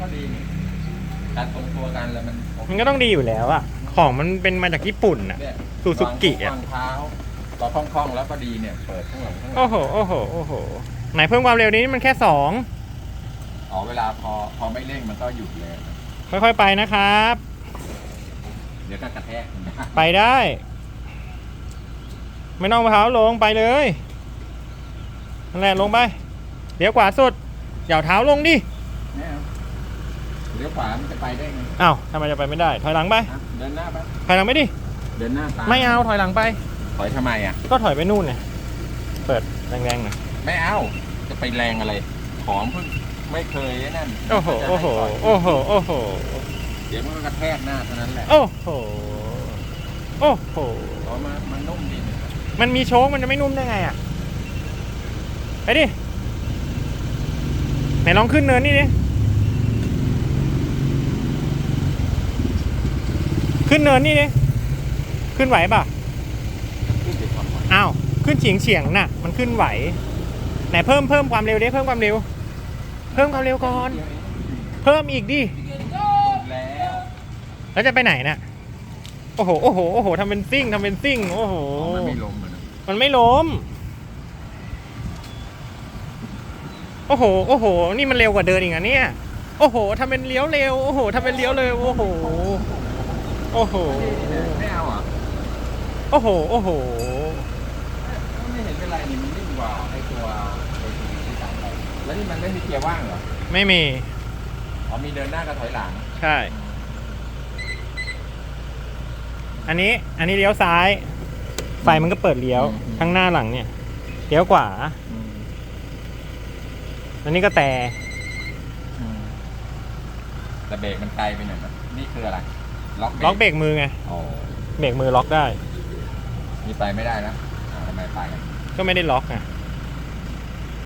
ก็ดีนี่การทรงตัวกันแล้วมันโอเคมันก็ต้องดีอยู่แล้วอะของมันเป็นมาจากญี่ปุ่นอะเนี่ยซูซูกิอะวางเท้าเราคล่องๆแล้วก็ดีเนี่ย เปิดข้างหลังข้างหลัโอ้โหโอ้โหโอ้โหไหนเพิ่มความเร็วนี้มันแค่สองอ๋อเวลาพอพอไม่เร่งมันก็หยุดเลยค่อยๆไปนะครับ เดี๋ยวก็กระแทกนะไปได้ ไม่ต้องมาเท้าลงไปเลยนั่นแหละลงไปเดี๋ยวขวาสุดอย่าเอาเท้าลงดิเนี่ยเลี้ยวขวามันจะไปได้ไงอ้าวทำไมจะไปไม่ได้ ถอยหลังไป อะเดินหน้าไปถอยหลังไม่ดิ เดินหน้าตามไม่เอาถอยหลังไป ถอยทำไมอะ ก็ถอยไปนู่นไงเปิดแรงๆหน่อย ไม่เอา จะไปแรงอะไร ของเพิ่งไม่เคยไอ้นั่นโอ้โห โอ้โหจะให้ถยโอ้โห โอ้โห เดี๋ยวมันก็กระแทกหน้าเท่านั้นแหละโอ้โห โอ้โห เพราะมันมันนุ่มดีนะครับมันมีโชคมันจะไม่นุ่มได้ไงอะ ไปดิ ไหนลองขึ้นเนินนี่ดิ ขึ้นเนินนี่ดิขึ้นไหวป่ะขึ้นไปก่อนอ้าวขึ้นเฉียงเฉียงๆน่ะ มันขึ้นไหวไหนเพิ่มเพิ่มความเร็วดิเพิ่มความเร็ว เพิ่มความเร็วก่อน เพิ่มอีกดิแล้วแล้วจะไปไหนน่ะโอ้โหโอ้โหโอ้โหทำเป็นซิ่งทำเป็นซิ่งโอ้โหอ๋อมันไม่ลงเหมือนกันมันไม่ล้มโอ้โห โอ้โห นี่มันเร็วกว่าเดินอีกอะเนี่ย โอ้โหทำเป็นเลี้ยวเร็ว โอ้โหทำเป็นเลี้ยวเร็วโอ้โห โอ้โห ไม่เอาอะโอ้โห โอ้โห ไม่เห็นเป็นไรนี่มันนิ่มกว่าไอ้ตัวไอ้ตัวที่สั่งไปแล้วนี่มันไม่มีเกียร์ว่างเหรอ ไม่มี อ๋อมีเดินหน้ากับถอยหลังใช่ อันนี้ อันนี้เลี้ยวซ้าย ไฟมันก็เปิดเลี้ยว ข้างหน้าหลังเนี่ย เลี้ยวขวา อันนี้ก็แต่ แต่เบรกมันไกลไปหน่อยนะนี่คืออะไร ล็อกล็อกเบรกมือไงโอ้เบรกมือล็อกได้นี่ไปไม่ได้แล้วอ่าทำไมไปกัน ก็ไม่ได้ล็อกไง